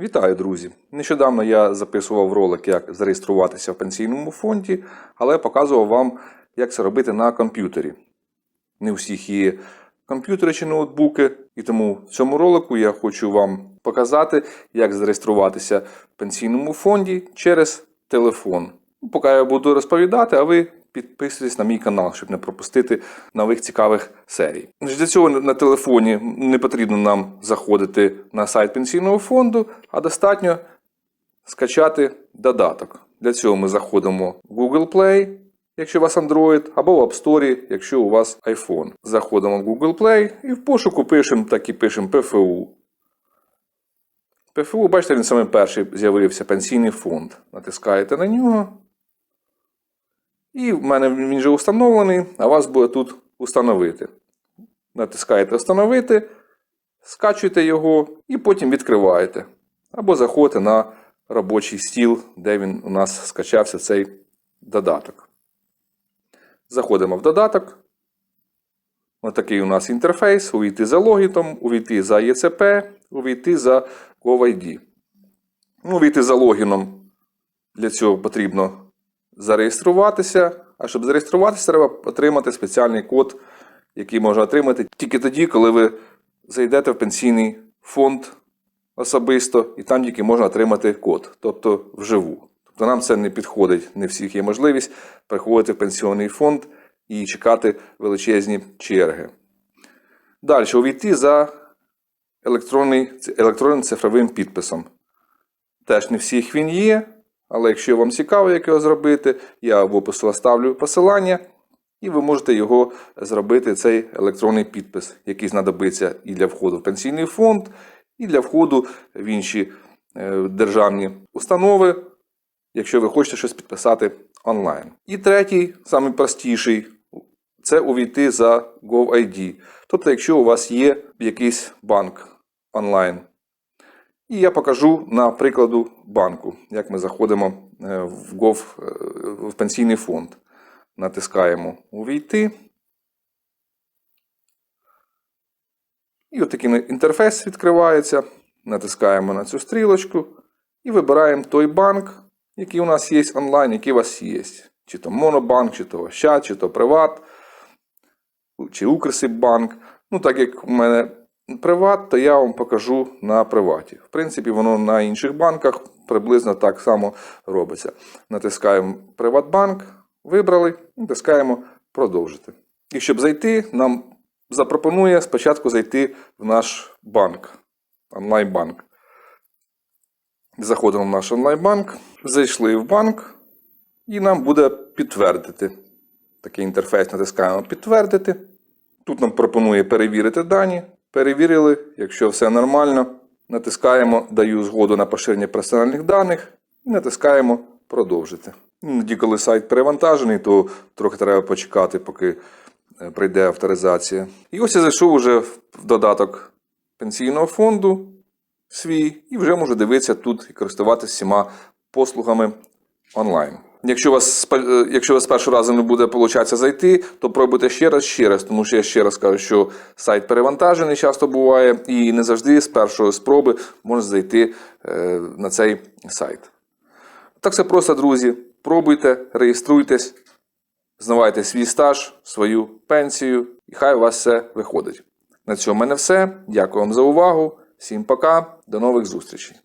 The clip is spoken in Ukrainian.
Вітаю, друзі! Нещодавно я записував ролик, як зареєструватися в пенсійному фонді, але показував вам, як це робити на комп'ютері. Не у всіх є комп'ютери чи ноутбуки, і тому в цьому ролику я хочу вам показати, як зареєструватися в пенсійному фонді через телефон. Поки я буду розповідати, а ви підписуйтесь на мій канал, щоб не пропустити нових цікавих серій. Для цього на телефоні не потрібно нам заходити на сайт пенсійного фонду, а достатньо скачати додаток. Для цього ми заходимо в Google Play, якщо у вас Android, або в App Store, якщо у вас iPhone. Заходимо в Google Play і в пошуку пишемо, так і пишемо PFU. ПФУ, бачите, він саме перший з'явився пенсійний фонд. Натискаєте на нього. І в мене він вже установлений, а вас буде тут установити. Натискаєте Встановити, скачуєте його і потім відкриваєте. Або заходите на робочий стіл, де він у нас скачався цей додаток. Заходимо в додаток. Ось такий у нас інтерфейс. Увійти за логітом, увійти за ЄЦП, увійти за GoVID. Ну, увійти за логіном. Для цього потрібно зареєструватися. А щоб зареєструватися, треба отримати спеціальний код, який можна отримати тільки тоді, коли ви зайдете в пенсійний фонд особисто, і там тільки можна отримати код, тобто вживу. Тобто нам це не підходить, не всіх є можливість приходити в пенсійний фонд і чекати величезні черги. Далі увійти за електронний, електронним цифровим підписом. Теж не всіх він є, але якщо вам цікаво, як його зробити, я в опису оставлю посилання, і ви можете його зробити, цей електронний підпис, який знадобиться і для входу в пенсійний фонд, і для входу в інші е, державні установи, якщо ви хочете щось підписати онлайн. І третій, самий простіший, це увійти за GovID. Тобто, якщо у вас є якийсь банк онлайн. І я покажу на прикладу банку, як ми заходимо е, в Gov, е, в пенсійний фонд. Натискаємо Увійти. І отакий інтерфейс відкривається. Натискаємо на цю стрілочку і вибираємо той банк, який у нас є онлайн, який у вас є. Чи то Монобанк, чи то Ощад, чи то Приват, чи Укрсиббанк. Ну, так як у мене приват, то я вам покажу на приваті. В принципі, воно на інших банках приблизно так само робиться. Натискаємо Приватбанк, вибрали, натискаємо продовжити. І щоб зайти, нам запропонує спочатку зайти в наш банк, онлайн-банк. Заходимо в наш онлайн-банк, зайшли в банк, і нам буде підтвердити. Такий інтерфейс натискаємо підтвердити. Тут нам пропонує перевірити дані. Перевірили, якщо все нормально, натискаємо Даю згоду на поширення персональних даних і натискаємо Продовжити. Іноді, коли сайт перевантажений, то трохи треба почекати, поки е, прийде авторизація. І ось я зайшов уже в додаток пенсійного фонду свій і вже можу дивитися тут і користуватися всіма послугами онлайн. Якщо у вас е, якщо у вас першого разу не буде получатися зайти, то пробуйте ще раз, ще раз, тому що я ще раз кажу, що сайт перевантажений часто буває, і не завжди з першої спроби можна зайти е, на цей сайт. Так все просто, друзі. Пробуйте, реєструйтесь, знавайте свій стаж, свою пенсію, і хай у вас все виходить. На цьому в мене все. Дякую вам за увагу. Всім пока, до нових зустрічей.